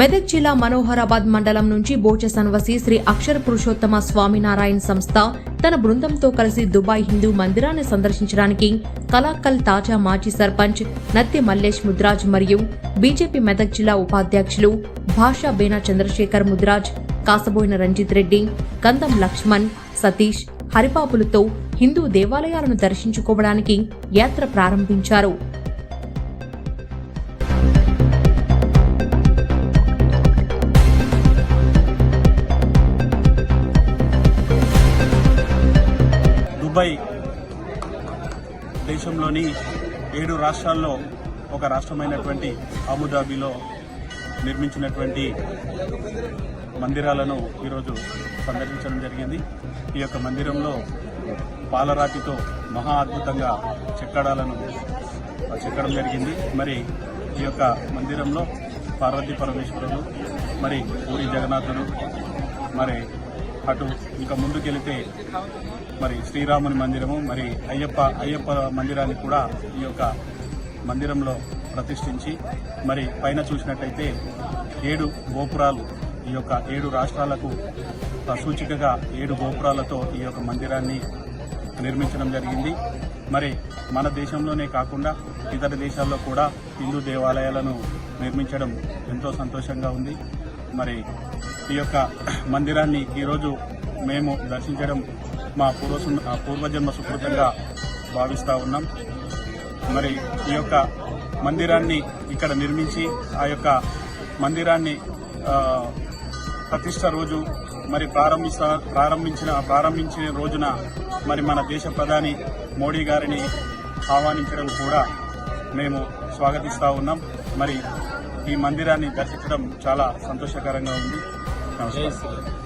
మెదక్ జిల్లా మనోహరాబాద్ మండలం నుంచి బోచ సన్వసి శ్రీ అక్షర పురుషోత్తమ స్వామినారాయణ సంస్థ తన బృందంతో కలిసి దుబాయ్ హిందూ మందిరాన్ని సందర్శించడానికి కలాకల్ తాజా మాజీ సర్పంచ్ నత్తి మల్లేష్ ముద్రాజ్ మరియు బీజేపీ మెదక్ జిల్లా ఉపాధ్యక్షులు భాషా బేనా చంద్రశేఖర్ ముద్రాజ్ కాసబోయిన రంజిత్ రెడ్డి కందం లక్ష్మణ్ సతీష్ హరిపాపులతో హిందూ దేవాలయాలను దర్శించుకోవడానికి యాత్ర ప్రారంభించారు. దుబాయ్ దేశంలోని ఏడు రాష్ట్రాల్లో ఒక రాష్ట్రమైనటువంటి అబుదాబిలో నిర్మించినటువంటి మందిరాలను ఈరోజు సందర్శించడం జరిగింది. ఈ యొక్క మందిరంలో పాలరాతితో మహా అద్భుతంగా చెక్కడాలను చెక్కడం జరిగింది. మరి ఈ యొక్క మందిరంలో పార్వతీ పరమేశ్వరులు మరి పూరి జగన్నాథుడు మరి అటు ఇంకా ముందుకెళితే మరి శ్రీరాముని మందిరము మరి అయ్యప్ప అయ్యప్ప మందిరాన్ని కూడా ఈ యొక్క మందిరంలో ప్రతిష్ఠించి మరి పైన చూసినట్టయితే ఏడు గోపురాలు ఈ యొక్క ఏడు రాష్ట్రాలకు సూచికగా ఏడు గోపురాలతో ఈ యొక్క మందిరాన్ని నిర్మించడం జరిగింది. మరి మన దేశంలోనే కాకుండా ఇతర దేశాల్లో కూడా హిందూ దేవాలయాలను నిర్మించడం ఎంతో సంతోషంగా ఉంది. మరి ఈ యొక్క మందిరాన్ని ఈరోజు మేము దర్శించడం మా పూర్వ పూర్వజన్మ సుకృతంగా భావిస్తూ ఉన్నాం. మరి ఈ యొక్క మందిరాన్ని ఇక్కడ నిర్మించి ఆ యొక్క మందిరాన్ని ప్రతిష్ట రోజు మరి ప్రారంభిస్తా ప్రారంభించిన ప్రారంభించిన రోజున మరి మన దేశ ప్రధాని మోడీ గారిని ఆహ్వానించడం కూడా మేము స్వాగతిస్తూ ఉన్నాం. మరి ఈ మందిరాన్ని దర్శించడం చాలా సంతోషకరంగా ఉంది. నమస్కారం.